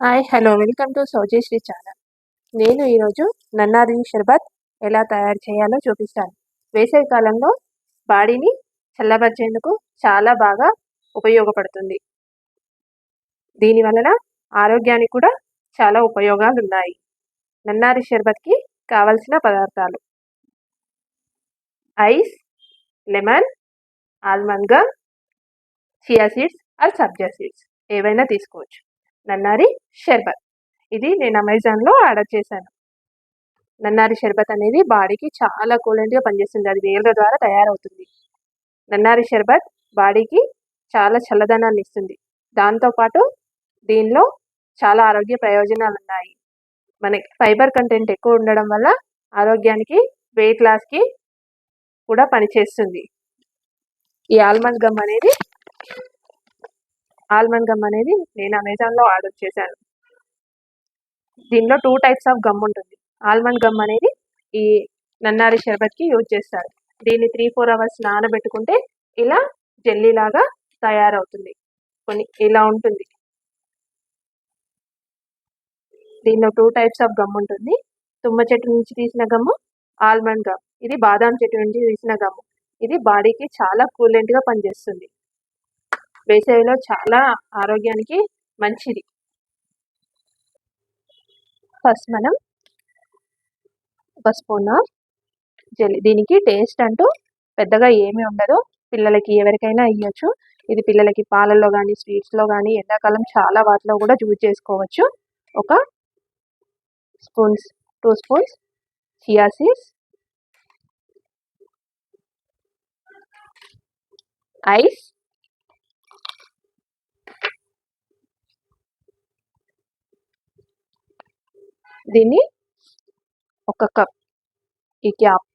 Hi hello welcome to Saujayasri channel నేను ఈరోజు నన్నారి షర్బత్ ఎలా తయారు చేయాలో చూపిస్తాను. వేసవి కాలంలో బాడీని చల్లబరిచేందుకు చాలా బాగా ఉపయోగపడుతుంది. దీని వలన ఆరోగ్యానికి కూడా చాలా ఉపయోగాలు ఉన్నాయి. నన్నారి షర్బత్కి కావలసిన పదార్థాలు. Ice lemon almond gum chia seeds or sabja seeds ఏవైనా తీసుకోవచ్చు. నన్నారి షర్బత్. ఇది నేను అమెజాన్లో ఆర్డర్ చేశాను. నన్నారి షర్బత్ అనేది బాడీకి చాలా కూలెంట్గా పనిచేస్తుంది. అది వేర్ల ద్వారా తయారవుతుంది. నన్నారి షర్బత్ బాడీకి చాలా చల్లదనాన్ని ఇస్తుంది. దాంతోపాటు దీనిలో చాలా ఆరోగ్య ప్రయోజనాలు ఉన్నాయి. మనకి ఫైబర్ కంటెంట్ ఎక్కువ ఉండడం వల్ల ఆరోగ్యానికి వెయిట్ లాస్కి కూడా పనిచేస్తుంది. ఈ ఆల్మండ్ గమ్ అనేది ఆల్మండ్ గమ్ అనేది నేను అమెజాన్లో ఆర్డర్ చేశాను. దీనిలో టూ టైప్స్ ఆఫ్ గమ్ ఉంటుంది. ఆల్మండ్ గమ్ అనేది ఈ నన్నారి షర్బత్కి యూజ్ చేస్తారు. దీన్ని త్రీ ఫోర్ అవర్స్ నానబెట్టుకుంటే ఇలా జెల్లీ లాగా తయారవుతుంది. కొన్ని ఇలా ఉంటుంది. దీనిలో టూ టైప్స్ ఆఫ్ గమ్ ఉంటుంది. తుమ్మ చెట్టు నుంచి తీసిన గమ్ము ఆల్మండ్ గమ్. ఇది బాదాం చెట్టు నుంచి తీసిన గమ్ము. ఇది బాడీకి చాలా కూలెంట్గా పనిచేస్తుంది. వేసవిలో చాలా ఆరోగ్యానికి మంచిది. ఫస్ట్ మనం ఒక స్పూన్ జెల్లీ దీనికి టేస్ట్ అంటూ పెద్దగా ఏమీ ఉండదు. పిల్లలకి ఎవరికైనా ఇవ్వచ్చు ఇది పిల్లలకి పాలల్లో కానీ స్వీట్స్లో కానీ ఎండాకాలం చాలా వాటిలో కూడా యూజ్ చేసుకోవచ్చు. ఒక spoons two spoons chia seeds. Ice. దీన్ని ఒక కప్ ఈ క్యాప్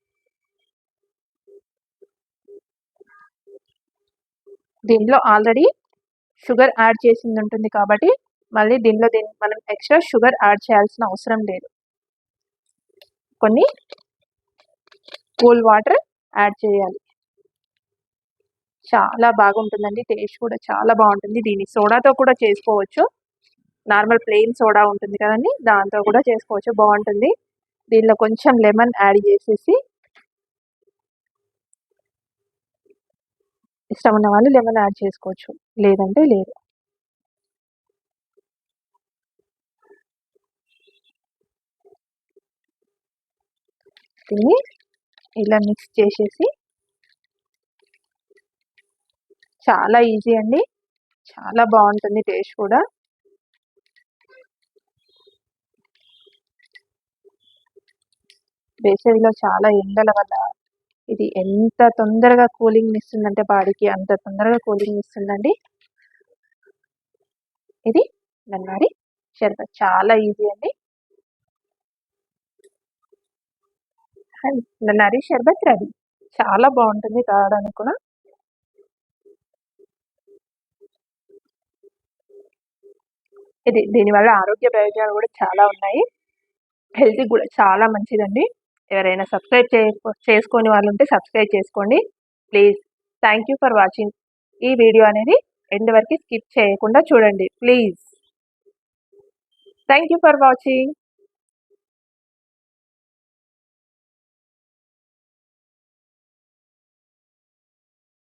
దీనిలో ఆల్రెడీ షుగర్ యాడ్ చేసింది ఉంటుంది కాబట్టి మళ్ళీ దీనిలో దీన్ని మనం ఎక్స్ట్రా షుగర్ యాడ్ చేయాల్సిన అవసరం లేదు. కొన్ని కూల్ వాటర్ యాడ్ చేయాలి. చాలా బాగుంటుందండి టేస్ట్ కూడా చాలా బాగుంటుంది. దీన్ని సోడాతో కూడా చేసుకోవచ్చు. నార్మల్ ప్లెయిన్ సోడా ఉంటుంది కదండి దాంతో కూడా చేసుకోవచ్చు బాగుంటుంది. దీనిలో కొంచెం లెమన్ యాడ్ చేసేసి ఇష్టం ఉన్న వాళ్ళు లెమన్ యాడ్ చేసుకోవచ్చు లేదంటే లేదు. దీన్ని ఇలా మిక్స్ చేసేసి చాలా ఈజీ అండి చాలా బాగుంటుంది టేస్ట్ కూడా. వేసవిలో చాలా ఎండల వల్ల ఇది ఎంత తొందరగా కూలింగ్ ఇస్తుందంటే బాడీకి అంత తొందరగా కూలింగ్ ఇస్తుందండి ఇది నన్నారి షర్బత్ చాలా ఈజీ అండి. నన్నారి షర్బత్ రెడీ. చాలా బాగుంటుంది తాగడానికి కూడా. ఇది దీనివల్ల ఆరోగ్య ప్రయోజనాలు కూడా చాలా ఉన్నాయి. హెల్త్ కూడా చాలా మంచిదండి. ఎవరైనా సబ్స్క్రైబ్ చే చేసుకొని వాళ్ళు ఉంటే సబ్స్క్రైబ్ చేసుకోండి. Please thank you for watching. ఈ వీడియో అనేది ఎండ్ వరకు స్కిప్ చేయకుండా చూడండి. Please thank you for watching.